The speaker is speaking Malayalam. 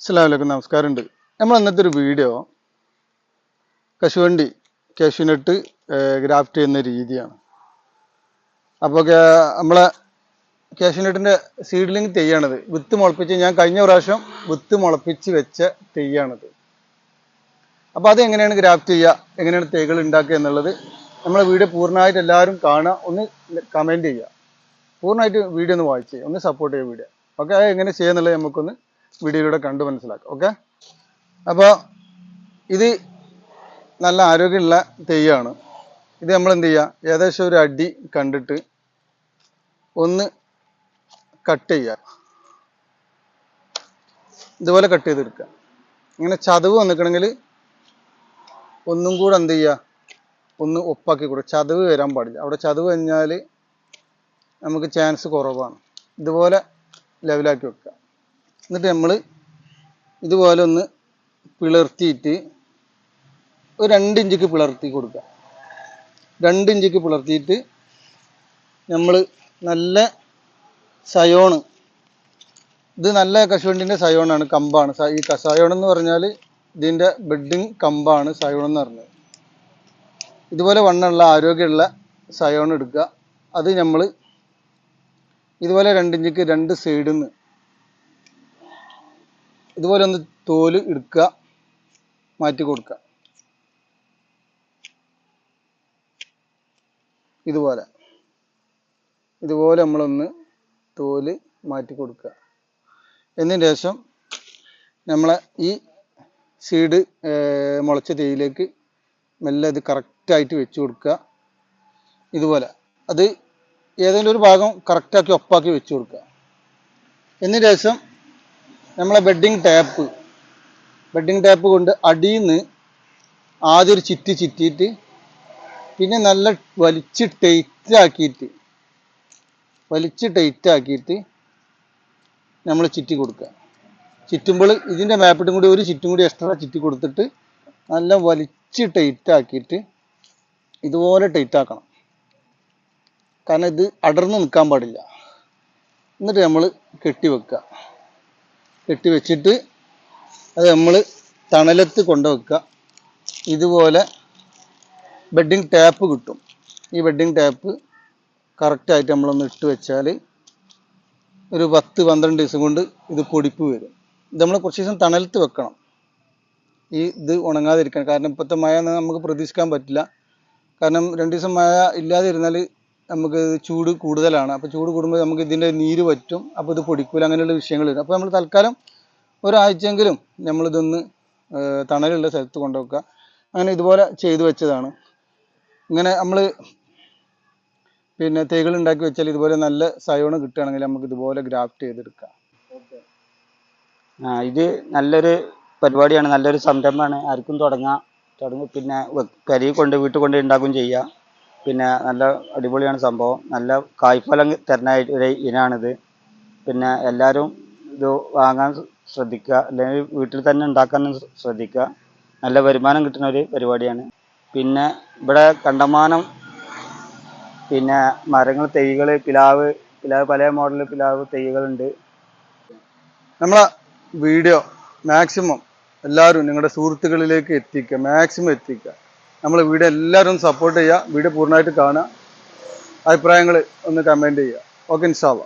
അസ്സലാമലൈക്കും നമസ്കാരമുണ്ട്. നമ്മൾ അന്നത്തെ ഒരു വീഡിയോ കശുവണ്ടി കശുവിനിട്ട് ഗ്രാഫ്റ്റ് ചെയ്യുന്ന രീതിയാണ്. അപ്പോൾ നമ്മളെ കാഷ്യൂനട്ടിന്റെ സീഡ്ലിംഗ് തെയ്യാണത്. വിത്ത് മുളപ്പിച്ച് ഞാൻ കഴിഞ്ഞ പ്രാവശ്യം വിത്ത് മുളപ്പിച്ച് വെച്ച തെയ്യാണത്. അപ്പോൾ അത് എങ്ങനെയാണ് ഗ്രാഫ്റ്റ് ചെയ്യുക എങ്ങനെയാണ് തൈകൾ ഉണ്ടാക്കുക എന്നുള്ളത് നമ്മളെ വീഡിയോ പൂർണമായിട്ട് എല്ലാവരും കാണുക ഒന്ന് കമന്റ് ചെയ്യുക. പൂർണമായിട്ട് വീഡിയോ ഒന്ന് വായിച്ച് ചെയ്യുക ഒന്ന് സപ്പോർട്ട് ചെയ്യുക വീഡിയോ. ഓക്കെ എങ്ങനെ ചെയ്യുന്നുള്ളത് നമുക്കൊന്ന് വീഡിയോയിലൂടെ കണ്ടു മനസ്സിലാക്കാം. ഓക്കെ അപ്പോൾ ഇത് നല്ല ആരോഗ്യമുള്ള തെയ്യാണ്. ഇത് നമ്മൾ എന്ത് ചെയ്യുക? ഏകദേശം ഒരു അടി കണ്ടിട്ട് ഒന്ന് കട്ട് ചെയ്യുക. ഇതുപോലെ കട്ട് ചെയ്തെടുക്കുക. ഇങ്ങനെ ചതവ് വന്നിക്കണമെങ്കിൽ ഒന്നും കൂടെ എന്ത് ചെയ്യുക? ഒന്ന് ഒപ്പാക്കി കൊടുക്കുക. ചതവ് വരാൻ പാടില്ല. അവിടെ ചതവ് കഴിഞ്ഞാൽ നമുക്ക് ചാൻസ് കുറവാണ്. ഇതുപോലെ ലെവലാക്കി വെക്കുക. എന്നിട്ട് നമ്മൾ ഇതുപോലെ ഒന്ന് പിളർത്തിയിട്ട് ഒരു രണ്ട് ഇഞ്ചിക്ക് പിളർത്തി കൊടുക്കുക. രണ്ട് ഇഞ്ചിക്ക് പിളർത്തിയിട്ട് നമ്മൾ നല്ല സയോണ്. ഇത് നല്ല കശുവണ്ടിന്റെ സയോണാണ് കമ്പാണ്. ഈ സയോൺ എന്ന് പറഞ്ഞാൽ ഇതിന്റെ ബെഡിങ് കമ്പാണ് സയോൺ എന്ന് പറഞ്ഞത്. ഇതുപോലെ വണ്ണുള്ള ആരോഗ്യമുള്ള സയോൺ എടുക്കുക. അത് നമ്മൾ ഇതുപോലെ രണ്ടിഞ്ചിക്ക് രണ്ട് സൈഡിൽ നിന്ന് ഇതുപോലെ ഒന്ന് തോൽ എടുക്കുക മാറ്റി കൊടുക്കുക. ഇതുപോലെ. ഇതുപോലെ നമ്മളൊന്ന് തോൽ മാറ്റി കൊടുക്കുക. എന്നതിന് ശേഷം നമ്മളെ ഈ സീഡ് മുളച്ച തേയിലേക്ക് മെല്ലെ ഇത് കറക്റ്റായിട്ട് വെച്ച് കൊടുക്കുക. ഇതുപോലെ. അത് ഏതെങ്കിലും ഒരു ഭാഗം കറക്റ്റാക്കി ഒപ്പാക്കി വെച്ച് കൊടുക്കുക. എന്നതിന് ശേഷം നമ്മളെ ബെഡിങ് ടാപ്പ് ബെഡിങ് ടാപ്പ് കൊണ്ട് അടിയിൽ നിന്ന് ആദ്യം ഒരു ചിറ്റി ചിറ്റിയിട്ട് പിന്നെ നല്ല വലിച്ച് ടൈറ്റ് ആക്കിയിട്ട് വലിച്ച് ടൈറ്റ് ആക്കിയിട്ട് നമ്മൾ ചിറ്റി കൊടുക്കുക. ചുറ്റുമ്പോൾ ഇതിന്റെ മാപ്പിട്ടും കൂടി ഒരു ചുറ്റും കൂടി എക്സ്ട്രാ ചുറ്റി കൊടുത്തിട്ട് നല്ല വലിച്ച് ടൈറ്റ് ആക്കിയിട്ട് ഇതുപോലെ ടൈറ്റ് ആക്കണം. കാരണം ഇത് അടർന്ന് നിൽക്കാൻ പാടില്ല. എന്നിട്ട് നമ്മൾ കെട്ടി വെക്കുക. കെട്ടി വെച്ചിട്ട് അത് നമ്മൾ തണലത്ത് കൊണ്ടുവെക്കുക. ഇതുപോലെ ബെഡിങ് ടാപ്പ് കിട്ടും. ഈ ബെഡിങ് ടാപ്പ് കറക്റ്റായിട്ട് നമ്മളൊന്ന് ഇട്ട് വെച്ചാൽ ഒരു പത്ത് പന്ത്രണ്ട് ദിവസം കൊണ്ട് ഇത് പൊടിപ്പ് വരും. ഇത് നമ്മൾ കുറച്ച് ദിവസം തണലത്ത് വെക്കണം. ഈ ഇത് ഉണങ്ങാതിരിക്കാൻ. കാരണം ഇപ്പോഴത്തെ മഴ നമുക്ക് പ്രതീക്ഷിക്കാൻ പറ്റില്ല. കാരണം രണ്ട് ദിവസം മഴ ഇല്ലാതെ ഇരുന്നാൽ നമുക്ക് ചൂട് കൂടുതലാണ്. അപ്പോൾ ചൂട് കൂടുമ്പോൾ നമുക്ക് ഇതിന്റെ നീര് പറ്റും. അപ്പോൾ ഇത് പൊടിക്കൂല അങ്ങനെയുള്ള വിഷയങ്ങൾ വരും. അപ്പോൾ നമ്മൾ തൽക്കാലം ഒരാഴ്ചയെങ്കിലും നമ്മളിതൊന്ന് ഇതൊന്ന് തണലുള്ള സ്ഥലത്ത് കൊണ്ടുവെക്കുക. അങ്ങനെ ഇതുപോലെ ചെയ്തു വെച്ചതാണ്. ഇങ്ങനെ നമ്മൾ പിന്നെ തൈകൾ ഉണ്ടാക്കി വെച്ചാൽ ഇതുപോലെ നല്ല സയോണം കിട്ടുകയാണെങ്കിൽ നമുക്ക് ഇതുപോലെ ഗ്രാഫ്റ്റ് ചെയ്തെടുക്കാം. ആ ഇത് നല്ലൊരു പരിപാടിയാണ്. നല്ലൊരു സംരംഭമാണ്. ആർക്കും തുടങ്ങാം. തുടങ്ങി പിന്നെ കരി കൊണ്ട് വീട്ടിൽ കൊണ്ട് ഉണ്ടാക്കുകയും ചെയ്യാം. പിന്നെ നല്ല അടിപൊളിയാണ് സംഭവം. നല്ല കായ്ഫലം തരുന്ന ഒരു ഇനാണിത്. പിന്നെ എല്ലാവരും ഇത് വാങ്ങാൻ ശ്രദ്ധിക്കുക. അല്ലെങ്കിൽ വീട്ടിൽ തന്നെ ഉണ്ടാക്കാനും ശ്രദ്ധിക്കുക. നല്ല വരുമാനം കിട്ടുന്ന ഒരു പരിപാടിയാണ്. പിന്നെ ഇവിടെ കണ്ടമാനം പിന്നെ മരങ്ങൾ തൈകൾ പിലാവ് പിലാവ് പല മോഡൽ പിലാവ് തൈകളുണ്ട്. നമ്മളെ വീഡിയോ മാക്സിമം എല്ലാവരും നിങ്ങളുടെ സുഹൃത്തുക്കളിലേക്ക് എത്തിക്കുക. മാക്സിമം എത്തിക്കുക. നമ്മളെ വീഡിയോ എല്ലാവരും സപ്പോർട്ട് ചെയ്യുക. വീഡിയോ പൂർണമായിട്ട് കാണുക. അഭിപ്രായങ്ങൾ ഒന്ന് കമന്റ് ചെയ്യുക. ഓക്കെ ഇൻഷാല്ല